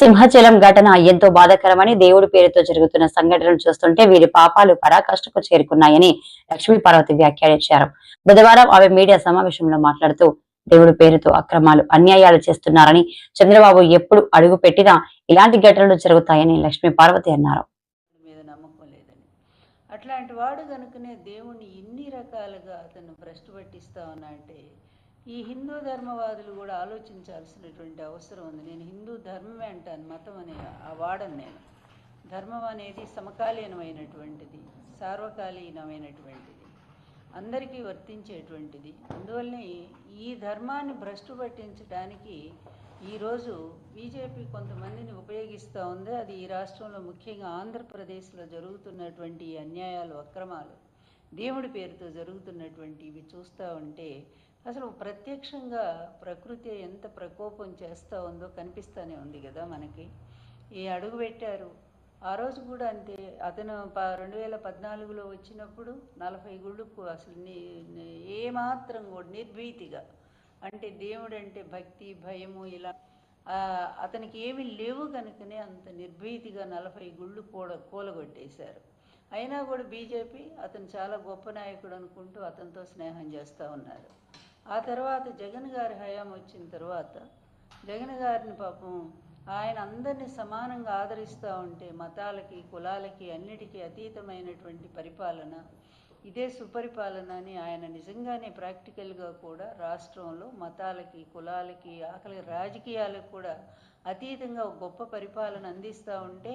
సింహాచలం ఘటన ఎంతో బాధాకరమని దేవుడి పేరుతో జరుగుతున్న సంఘటనలు చూస్తుంటే వీరి పాపాలు పరాకాష్ఠకు చేరుకున్నాయని లక్ష్మీ పార్వతి వ్యాఖ్యానించారు. బుధవారం ఆమె మీడియా సమావేశంలో మాట్లాడుతూ దేవుడి పేరుతో అక్రమాలు అన్యాయాలు చేస్తున్నారని చంద్రబాబు ఎప్పుడు అడుగు పెట్టినా ఇలాంటి ఘటనలు జరుగుతాయని లక్ష్మీ పార్వతి అన్నారు. అట్లాంటి వాడు కనుకనే దేవుణ్ణి ఇన్ని రకాలుగా అతను భ్రష్టు పట్టిస్తా ఉన్నా అంటే ఈ హిందూ ధర్మవాదులు కూడా ఆలోచించాల్సినటువంటి అవసరం ఉంది. నేను హిందూ ధర్మమే అంటాను మతం అనే ఆ వాడను నేను. ధర్మం అనేది సమకాలీనమైనటువంటిది సార్వకాలీనమైనటువంటిది అందరికీ వర్తించేటువంటిది. అందువల్లనే ఈ ధర్మాన్ని భ్రష్టు పట్టించడానికి ఈరోజు బీజేపీ కొంతమందిని ఉపయోగిస్తూ ఉంది. అది ఈ రాష్ట్రంలో ముఖ్యంగా ఆంధ్రప్రదేశ్లో జరుగుతున్నటువంటి అన్యాయాలు అక్రమాలు దేవుడి పేరుతో జరుగుతున్నటువంటి ఇవి చూస్తూ ఉంటే అసలు ప్రత్యక్షంగా ప్రకృతి ఎంత ప్రకోపం చేస్తూ ఉందో కనిపిస్తూనే ఉంది కదా మనకి. ఈ అడుగు పెట్టారు. ఆ రోజు కూడా అంతే. అతను ప రెండు వేల పద్నాలుగులో వచ్చినప్పుడు నలభై గుళ్ళకు అసలు నీ ఏమాత్రం కూడా నిర్భీతిగా. అంటే దేవుడు అంటే భక్తి భయము ఇలా. అతనికి ఏమి లేవు కనుకనే అంత నిర్భీతిగా నలభై గుళ్ళు కూడ కూలగొట్టేశారు. అయినా కూడా బీజేపీ అతను చాలా గొప్ప నాయకుడు అనుకుంటూ అతనితో స్నేహం చేస్తూ ఉన్నారు. ఆ తర్వాత జగన్ గారి హయాం వచ్చిన తర్వాత జగన్ గారిని పాపం ఆయన అందరినీ సమానంగా ఆదరిస్తూ ఉంటే మతాలకి కులాలకి అన్నిటికీ అతీతమైనటువంటి పరిపాలన ఇదే సుపరిపాలన అని ఆయన నిజంగానే ప్రాక్టికల్గా కూడా రాష్ట్రంలో మతాలకి కులాలకి ఆకలి రాజకీయాలకు కూడా అతీతంగా ఒక గొప్ప పరిపాలన అందిస్తూ ఉంటే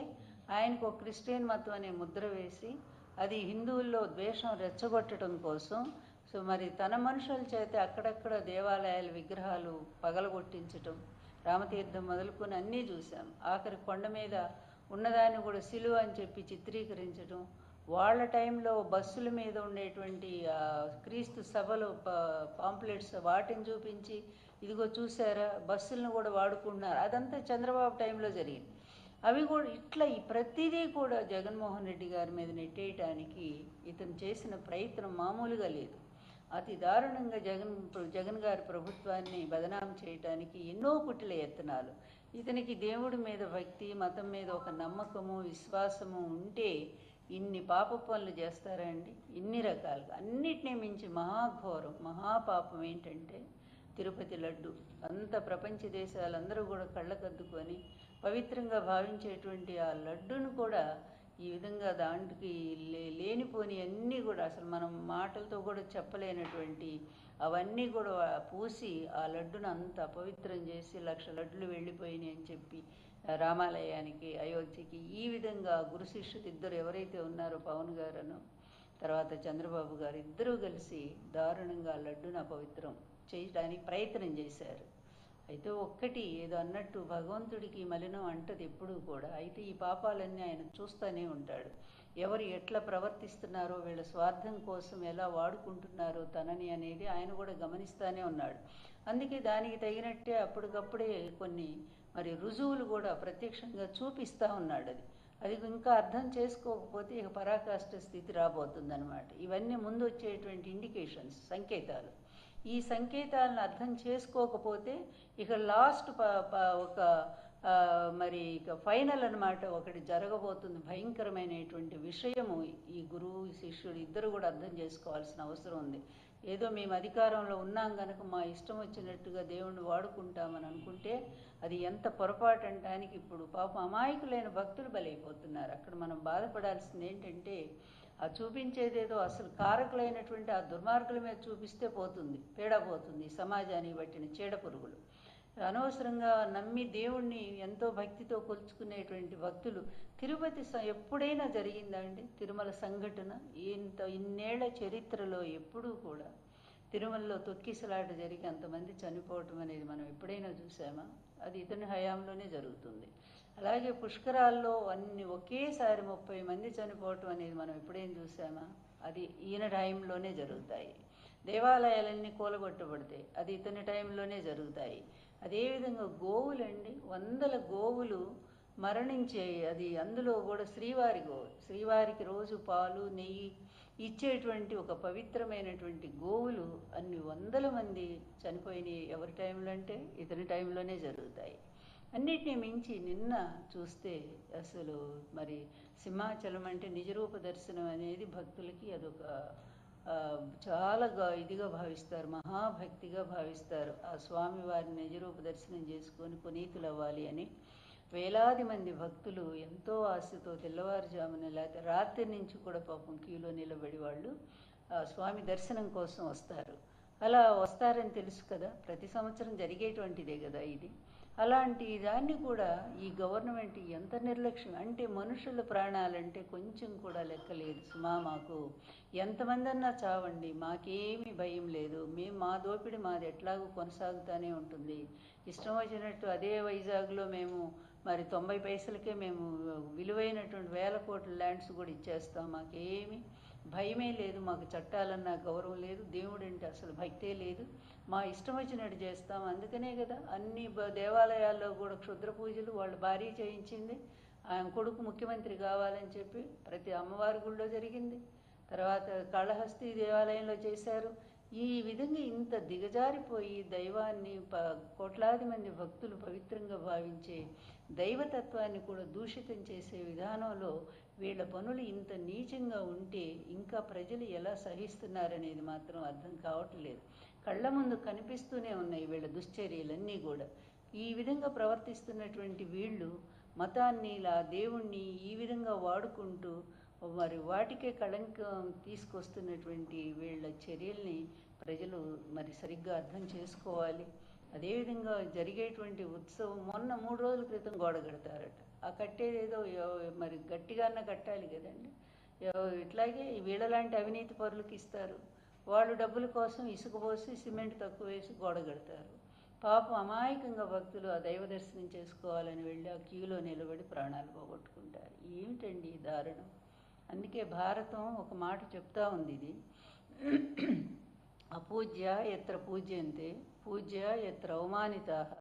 ఆయనకు ఒక క్రిస్టియన్ మతం అనే ముద్ర వేసి అది హిందువుల్లో ద్వేషం రెచ్చగొట్టడం కోసం సో మరి తన మనుషుల చేత అక్కడక్కడ దేవాలయాల విగ్రహాలు పగలగొట్టించటం రామతీర్థం మొదలుకొని అన్నీ చూసాం ఆఖరి కొండ మీద ఉన్నదాన్ని కూడా సిలువ అని చెప్పి చిత్రీకరించడం వాళ్ళ టైంలో బస్సుల మీద ఉండేటువంటి క్రీస్తు సభలు పాంప్లెట్స్ వాటిని చూపించి ఇదిగో చూసారా బస్సులను కూడా వాడుకుంటున్నారు. అదంతా చంద్రబాబు టైంలో జరిగింది. అవి కూడా ఇట్లా ఈ ప్రతిదీ కూడా జగన్మోహన్ రెడ్డి గారి మీద నెట్టేయటానికి ఇతను చేసిన ప్రయత్నం మామూలుగా లేదు. అతి దారుణంగా జగన్ జగన్ గారి ప్రభుత్వాన్ని బదనాం చేయటానికి ఎన్నో కుటిల యత్నాలు ఇతనికి దేవుడి మీద భక్తి మతం మీద ఒక నమ్మకము విశ్వాసము ఉంటే ఇన్ని పాప పనులు చేస్తారా అండి? ఇన్ని రకాలుగా. అన్నిటినీ మించి మహాఘోరం మహాపాపం ఏంటంటే తిరుపతి లడ్డు. అంత ప్రపంచ దేశాలందరూ కూడా కళ్ళకద్దుకొని పవిత్రంగా భావించేటువంటి ఆ లడ్డును కూడా ఈ విధంగా దాంట్కి లే లేనిపోని అన్నీ కూడా అసలు మనం మాటలతో కూడా చెప్పలేనటువంటి అవన్నీ కూడా పూసి ఆ లడ్డును అంత అపవిత్రం చేసి లక్ష లడ్డులు వెళ్ళిపోయినాయి అని చెప్పి రామాలయానికి అయోధ్యకి ఈ విధంగా గురు శిష్యులు ఇద్దరు ఎవరైతే ఉన్నారో పవన్ గారను తర్వాత చంద్రబాబు గారు ఇద్దరూ కలిసి దారుణంగా ఆ లడ్డును అపవిత్రం చేయడానికి ప్రయత్నం చేశారు. అయితే ఒక్కటి ఏదో అన్నట్టు భగవంతుడికి మలినం అంటది ఎప్పుడూ కూడా. అయితే ఈ పాపాలన్నీ ఆయన చూస్తూనే ఉంటాడు. ఎవరు ఎట్లా ప్రవర్తిస్తున్నారో వీళ్ళ స్వార్థం కోసం ఎలా వాడుకుంటున్నారో తనని అనేది ఆయన కూడా గమనిస్తూనే ఉన్నాడు. అందుకే దానికి తగినట్టే అప్పటికప్పుడే కొన్ని మరి రుజువులు కూడా ప్రత్యక్షంగా చూపిస్తూ ఉన్నాడు అది. అది ఇంకా అర్థం చేసుకోకపోతే ఇక పరాకాష్ట స్థితి రాబోతుందన్నమాట. ఇవన్నీ ముందు వచ్చేటువంటి ఇండికేషన్స్ సంకేతాలు. ఈ సంకేతాలను అర్థం చేసుకోకపోతే ఇక లాస్ట్ ప ఒక మరి ఇక ఫైనల్ అన్నమాట ఒకటి జరగబోతుంది. భయంకరమైనటువంటి విషయము ఈ గురువు శిష్యుడు ఇద్దరు కూడా అర్థం చేసుకోవాల్సిన అవసరం ఉంది. ఏదో మేము అధికారంలో ఉన్నాం కనుక మా ఇష్టం వచ్చినట్టుగా దేవుణ్ణి వాడుకుంటామని అనుకుంటే అది ఎంత పొరపాటు అంటానికి ఇప్పుడు పాపం అమాయకులైన భక్తులు బలైపోతున్నారు. అక్కడ మనం బాధపడాల్సింది ఏంటంటే ఆ చూపించేదేదో అసలు కారకులైనటువంటి ఆ దుర్మార్గుల మీద చూపిస్తే పోతుంది పేడ పోతుంది సమాజానికి పట్టిన చీడ పురుగులు. అనవసరంగా నమ్మి దేవుణ్ణి ఎంతో భక్తితో కొలుచుకునేటువంటి భక్తులు తిరుపతి స- ఎప్పుడైనా జరిగిందా అండి? తిరుమల సంఘటన ఇంత ఇన్నేళ్ళ చరిత్రలో ఎప్పుడూ కూడా? తిరుమలలో తొక్కిసలాట జరిగి అంతమంది చనిపోవటం అనేది మనం ఎప్పుడైనా చూసామా? అది ఇతని హయాంలోనే జరుగుతుంది. అలాగే పుష్కరాల్లో అన్ని ఒకేసారి ముప్పై మంది చనిపోవటం అనేది మనం ఎప్పుడైనా చూసామా? అది ఈయన టైంలోనే జరుగుతాయి. దేవాలయాలన్నీ కూలగొట్టబడతాయి. అది ఇతని టైంలోనే జరుగుతాయి. అదేవిధంగా గోవులండి వందల గోవులు మరణించే అది అందులో కూడా శ్రీవారి గోవు శ్రీవారికి రోజు పాలు నెయ్యి ఇచ్చేటువంటి ఒక పవిత్రమైనటువంటి గోవులు అన్ని వందల మంది చనిపోయినాయి. ఎవరి టైంలో అంటే ఇతని టైంలోనే జరుగుతాయి. అన్నిటినీ మించి నిన్న చూస్తే అసలు మరి సింహాచలం అంటే నిజరూప దర్శనం అనేది భక్తులకి అదొక చాలా ఇదిగా భావిస్తారు. మహాభక్తిగా భావిస్తారు. ఆ స్వామివారిని నిజరూప దర్శనం చేసుకొని పునీతులు అవ్వాలి అని వేలాది మంది భక్తులు ఎంతో ఆశతో తెల్లవారుజామున లేకపోతే రాత్రి నుంచి కూడా పాపం క్యూలో నిలబడి వాళ్ళు స్వామి దర్శనం కోసం వస్తారు. అలా వస్తారని తెలుసు కదా ప్రతి సంవత్సరం జరిగేటువంటిదే కదా ఇది. అలాంటి దాన్ని కూడా ఈ గవర్నమెంట్ ఎంత నిర్లక్ష్యం అంటే మనుషుల ప్రాణాలంటే కొంచెం కూడా లెక్కలేదు సుమా మాకు ఎంతమంది అన్నా చావండి మాకేమీ భయం లేదు. మేము మా దోపిడి మాది ఎట్లాగూ కొనసాగుతూనే ఉంటుంది. ఇష్టం వచ్చినట్టు అదే వైజాగ్లో మేము మరి తొంభై పైసలకే మేము విలువైనటువంటి వేల కోట్ల ల్యాండ్స్ కూడా ఇచ్చేస్తాం. మాకేమీ భయమే లేదు. మాకు చట్టాలన్న గౌరవం లేదు. దేవుడు అంటే అసలు భక్తే లేదు. మా ఇష్టం వచ్చినట్టు చేస్తాం. అందుకనే కదా అన్ని దేవాలయాల్లో కూడా క్షుద్ర పూజలు వాళ్ళు భారీ చేయించింది. ఆయన కొడుకు ముఖ్యమంత్రి కావాలని చెప్పి ప్రతి అమ్మవారి గుళ్ళో జరిగింది. తర్వాత కాళహస్తి దేవాలయంలో చేశారు. ఈ విధంగా ఇంత దిగజారిపోయి దైవాన్ని ప కోట్లాది మంది భక్తులు పవిత్రంగా భావించే దైవతత్వాన్ని కూడా దూషితం చేసే విధానంలో వీళ్ళ పనులు ఇంత నీచంగా ఉంటే ఇంకా ప్రజలు ఎలా సహిస్తున్నారనేది మాత్రం అర్థం కావట్లేదు. కళ్ళ ముందు కనిపిస్తూనే ఉన్నాయి వీళ్ళ దుశ్చర్యలన్నీ కూడా. ఈ విధంగా ప్రవర్తిస్తున్నటువంటి వీళ్ళు మతాన్ని ఇలా దేవుణ్ణి ఈ విధంగా వాడుకుంటూ మరి వాటికే కళంకం తీసుకొస్తున్నటువంటి వీళ్ళ చర్యల్ని ప్రజలు మరి సరిగ్గా అర్థం చేసుకోవాలి. అదేవిధంగా జరిగేటువంటి ఉత్సవం మొన్న మూడు రోజుల క్రితం గోడ కడతారట. ఆ కట్టేది ఏదో మరి గట్టిగానే కట్టాలి కదండి. ఇట్లాగే వీళ్ళలాంటి అవినీతి పరులకు ఇస్తారు. వాళ్ళు డబ్బుల కోసం ఇసుక పోసి సిమెంట్ తక్కువ వేసి గోడ కడతారు. పాపం అమాయకంగా భక్తులు ఆ దైవ దర్శనం చేసుకోవాలని వెళ్ళి ఆ క్యూలో నిలబడి ప్రాణాలు పోగొట్టుకుంటారు. ఏమిటండి ఈ దారుణం? అందుకే భారతం ఒక మాట చెప్తా ఉంది ఇది. అపూజ్య ఎత్ర పూజ్యంతే पूज्य यत्र अवमानिताः।